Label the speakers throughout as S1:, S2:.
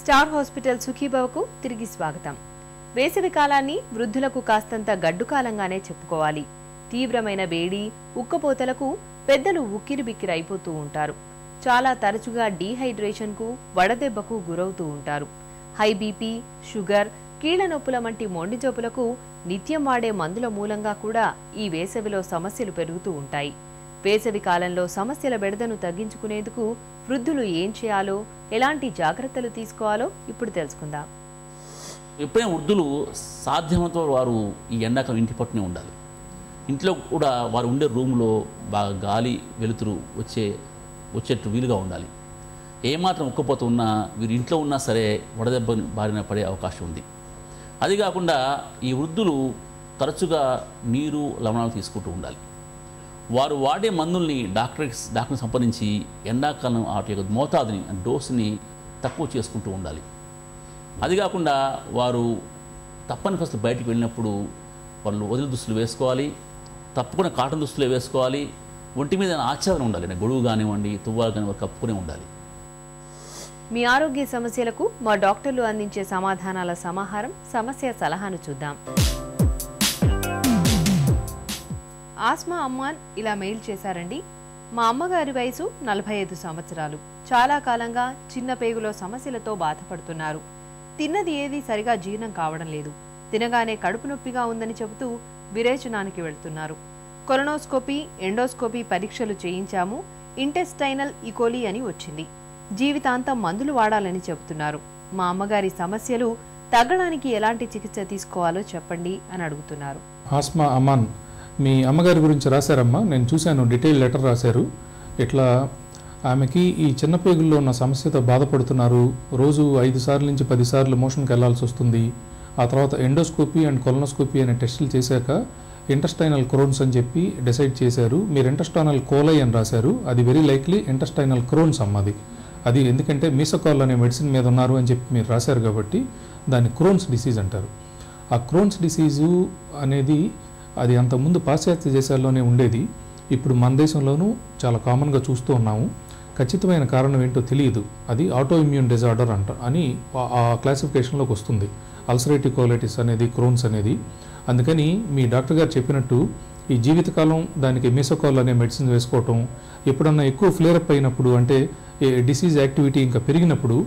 S1: Star hospital సుఖీభవకు తిరిగి స్వాగతం. వేసవి కాలాన్ని వృద్ధులకు కాస్తంత గడ్డు కాలంగానే చెప్పుకోవాలి. తీవ్రమైన వేడి ఉక్కపోతలకు పెద్దలు ఉక్కిరిబిక్కిరి అయిపోతూ ఉంటారు. చాలా తరచుగా డీహైడ్రేషన్కు వడదెబ్బకు గురవుతూ ఉంటారు. హై బీపీ షుగర్ కీళ్ళ నొప్పుల వంటి మొండి జబ్బులకు నిత్యం వాడే మందుల మూలంగా కూడా ఈ వేసవిలో సమస్యలు పెరుగుతూ ఉంటాయి. వేసవి కాలంలో సమస్యల బెడదను తగ్గించుకునేందుకు వృద్ధులు ఏం చేయాలో ఎలాంటి జాగ్రత్తలు తీసుకోవాలో ఇప్పుడు తెలుసుకుందాం.
S2: ఎప్పుడైనా వృద్ధులు సాధ్యమంత వారు ఈ ఎండాకాలం ఇంటి పట్టునే ఉండాలి. ఇంట్లో కూడా వారు ఉండే రూమ్లో బాగా గాలి వెలుతురు వచ్చే వచ్చేట్టు వీలుగా ఉండాలి. ఏమాత్రం ఉక్కపోతూ ఉన్నా వీరు ఇంట్లో ఉన్నా సరే వడదెబ్బ బారిన పడే అవకాశం ఉంది. అది కాకుండా ఈ వృద్ధులు తరచుగా నీరు లవణాలు తీసుకుంటూ ఉండాలి. వారు వాడే మందుల్ని డాక్టర్స్ డాక్టర్ని సంప్రదించి ఎండాకాలం వాటి యొక్క మోతాదుని డోసుని తక్కువ చేసుకుంటూ ఉండాలి. అది కాకుండా వారు తప్పని ఫస్ట్ బయటికి వెళ్ళినప్పుడు వాళ్ళు వదిలి దుస్తులు వేసుకోవాలి తప్పకుండా కాటన్ దుస్తులే వేసుకోవాలి ఒంటి మీద ఆచ్ఛాదన ఉండాలి గొడుగు కానివ్వండి తువ్వాలు కానివ్వండి కప్పుకునే ఉండాలి.
S1: మీ ఆరోగ్య సమస్యలకు మా డాక్టర్లు అందించే సమాధానాల సమాహారం సమస్య సలహాను చూద్దాం. ఆస్మా అమ్మాన్ ఇలా మెయిల్ చేశారండి. మా అమ్మగారి వయసు నలభై ఐదు సంవత్సరాలు. చాలా కాలంగా చిన్న పేగులో సమస్యలతో బాధపడుతున్నారు. తిన్నది ఏది సరిగా జీర్ణం కావడం లేదు. తినగానే కడుపు నొప్పిగా ఉందని చెబుతూ విరేచనానికి వెళ్తున్నారు. కొలనోస్కోపీ ఎండోస్కోపీ పరీక్షలు చేయించాము. ఇంటెస్టైనల్ ఇకోలి అని వచ్చింది. జీవితాంతం మందులు వాడాలని చెబుతున్నారు. మా అమ్మగారి సమస్యలు తగ్గడానికి ఎలాంటి చికిత్స తీసుకోవాలో చెప్పండి అని అడుగుతున్నారు.
S3: ఆస్మా అమాన్ మీ అమ్మగారి గురించి రాశారమ్మా. నేను చూశాను డీటెయిల్ లెటర్ రాశారు. ఇట్లా ఆమెకి ఈ చిన్న పేగుల్లో ఉన్న సమస్యతో బాధపడుతున్నారు. రోజు ఐదు సార్లు నుంచి పదిసార్లు మోషన్కి వెళ్ళాల్సి వస్తుంది. ఆ తర్వాత ఎండోస్కోపీ అండ్ కొలనోస్కోపీ అనే టెస్టులు చేశాక ఇంటస్టైనల్ క్రోన్స్ అని చెప్పి డిసైడ్ చేశారు. మీరు ఇంటస్టైనల్ కోలై అని రాశారు. అది వెరీ లైక్లీ ఇంటస్టైనల్ క్రోన్స్ అమ్మది అది ఎందుకంటే మీసకాల్ అనే మెడిసిన్ మీద ఉన్నారు అని చెప్పి మీరు రాశారు కాబట్టి దాన్ని క్రోన్స్ డిసీజ్ అంటారు. ఆ క్రోన్స్ డిసీజు అనేది అది అంతకుముందు పాశ్చాత్య దేశాల్లోనే ఉండేది. ఇప్పుడు మన దేశంలోనూ చాలా కామన్గా చూస్తూ ఉన్నాము. ఖచ్చితమైన కారణం ఏంటో తెలియదు. అది ఆటో ఇమ్యూన్ డిజార్డర్ అంట అని ఆ- క్లాసిఫికేషన్లోకి వస్తుంది. అల్సరేటివ్ కోలైటిస్ అనేది క్రోన్స్ అనేది. అందుకని మీ డాక్టర్ గారు చెప్పినట్టు ఈ జీవితకాలం దానికి మిసోకాల్ అనే మెడిసిన్ వేసుకోవటం ఎప్పుడన్నా ఎక్కువ ఫ్లేరప్ అయినప్పుడు అంటే డిసీజ్ యాక్టివిటీ ఇంకా పెరిగినప్పుడు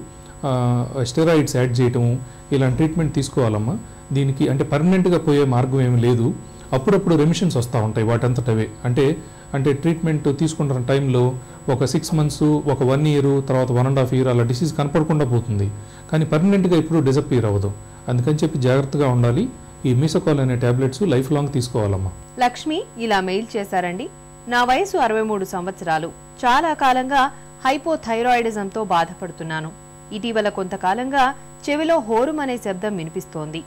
S3: స్టెరాయిడ్స్ యాడ్ చేయటం ఇలాంటి ట్రీట్మెంట్ తీసుకోవాలమ్మా. దీనికి అంటే పర్మనెంట్గా పోయే మార్గం ఏమీ లేదు. అప్పుడప్పుడు రెమిషన్స్ వస్తూ ఉంటాయి వాటంతటవే. అంటే అంటే ట్రీట్మెంట్ తీసుకుంటున్న టైంలో ఒక సిక్స్ మంత్స్ ఒక వన్ ఇయర్ తర్వాత వన్ అండ్ హాఫ్ ఇయర్ అలా డిసీజ్ కనపడకుండా పోతుంది. కానీ పర్మనెంట్గా ఇప్పుడు డిసప్పియర్ అవ్వదు. అందుకని చెప్పి జాగ్రత్తగా ఉండాలి. ఈ మీసోకాల్ అనే టాబ్లెట్స్ లైఫ్ లాంగ్ తీసుకోవాలమ్మా.
S1: లక్ష్మి ఇలా మెయిల్ చేశారండి. నా వయసు అరవై మూడు సంవత్సరాలు. చాలా కాలంగా హైపోథైరాయిడిజంతో బాధపడుతున్నాను. ఇటీవల కొంతకాలంగా చెవిలో హోరుమనే శబ్దం వినిపిస్తోంది.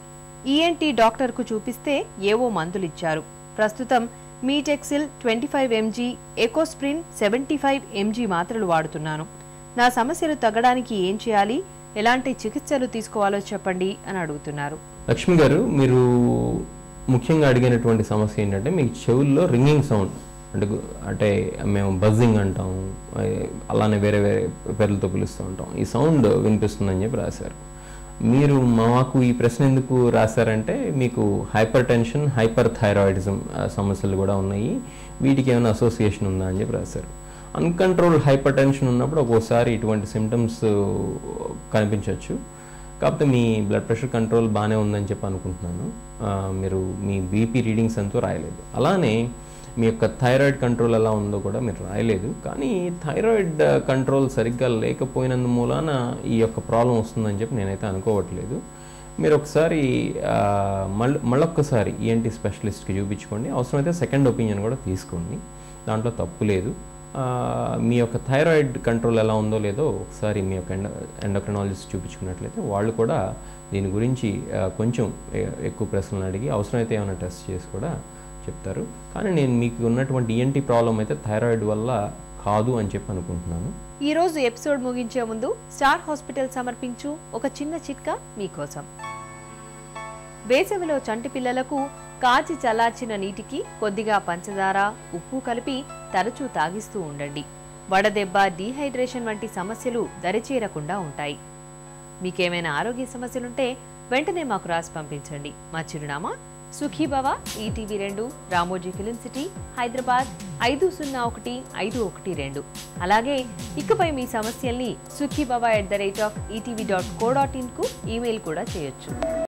S1: ఈఎన్టీ డాక్టర్కు చూపిస్తే ఏవో మందులిచ్చారు. ప్రస్తుతం మీటెక్సిల్ twenty five mg Ecosprin seventy five mg మాత్రలు వాడుతున్నాను. నా సమస్యలు తగ్గడానికి ఏం చేయాలి? ఎలాంటి చికిత్సలు తీసుకోవాలో చెప్పండి అని అడుగుతున్నారు.
S4: లక్ష్మి గారు మీరు ముఖ్యంగా అడిగినటువంటి సమస్య ఏంటంటే మీకు చెవుల్లో రింగింగ్ సౌండ్ అంటే అంటే మేము బజ్జింగ్ అంటాం అలానే వేరే వేరే పేర్లతో పిలుస్తూ ఉంటాం. ఈ సౌండ్ వినిపిస్తుందని చెప్పి రాశారు. మీరు మాకు ఈ ప్రశ్న ఎందుకు రాశారంటే మీకు హైపర్ టెన్షన్ హైపర్ థైరాయిడిజం సమస్యలు కూడా ఉన్నాయి. వీటికి ఏమైనా అసోసియేషన్ ఉందా అని చెప్పి రాశారు. అన్కంట్రోల్ హైపర్ టెన్షన్ ఉన్నప్పుడు ఒక్కోసారి ఇటువంటి సిమ్టమ్స్ కనిపించవచ్చు కాకపోతే మీ బ్లడ్ ప్రెషర్ కంట్రోల్ బాగానే ఉందని చెప్పి అనుకుంటున్నాను. మీరు మీ బీపీ రీడింగ్స్ అంతా రాయలేదు. అలానే మీ యొక్క థైరాయిడ్ కంట్రోల్ ఎలా ఉందో కూడా మీరు రాయలేదు. కానీ థైరాయిడ్ కంట్రోల్ సరిగ్గా లేకపోయినందు మూలాన ఈ యొక్క ప్రాబ్లం వస్తుందని చెప్పి నేనైతే అనుకోవట్లేదు. మీరు ఒకసారి మళ్ళీ మళ్ళొక్కసారి ఈఎన్టీ స్పెషలిస్ట్కి చూపించుకోండి. అవసరమైతే సెకండ్ ఒపీనియన్ కూడా తీసుకోండి. దాంట్లో తప్పు లేదు. మీ యొక్క థైరాయిడ్ కంట్రోల్ ఎలా ఉందో లేదో ఒకసారి మీ యొక్క ఎండ ఎండోక్రినాలజిస్ట్ చూపించుకున్నట్లయితే వాళ్ళు కూడా దీని గురించి కొంచెం ఎక్కువ ప్రశ్నలు అడిగి అవసరమైతే ఏమైనా టెస్ట్ చేసి కూడా చెప్తారు. కానీ నేను మీకు ఉన్నటువంటి ఈఎన్టీ ప్రాబ్లం అయితే థైరాయిడ్ వల్ల కాదు అని చెప్పి అనుకుంటున్నాను.
S1: ఈ రోజు ఎపిసోడ్ ముగించే ముందు స్టార్ హాస్పిటల్ సమర్పించు ఒక చిన్న చిట్కా మీకోసం. వేసవిలో చంటి పిల్లలకు కాచి చల్లార్చిన నీటికి కొద్దిగా పంచదార ఉప్పు కలిపి తరచూ తాగిస్తూ ఉండండి. వడదెబ్బ డీహైడ్రేషన్ వంటి సమస్యలు దరిచేరకుండా ఉంటాయి. మీకేమైనా ఆరోగ్య సమస్యలుంటే వెంటనే మాకు రాసి పంపించండి. మా చిరునామా సుఖీభవ ఈటీవీ రెండు రామోజీ ఫిలిం సిటీ హైదరాబాద్ ఐదు సున్నా ఒకటి ఐదు ఒకటి రెండు. అలాగే ఇకపై మీ సమస్యల్ని Sukhibhava at the rate of ETV dot co dot ఇన్కు email కూడా చేయొచ్చు.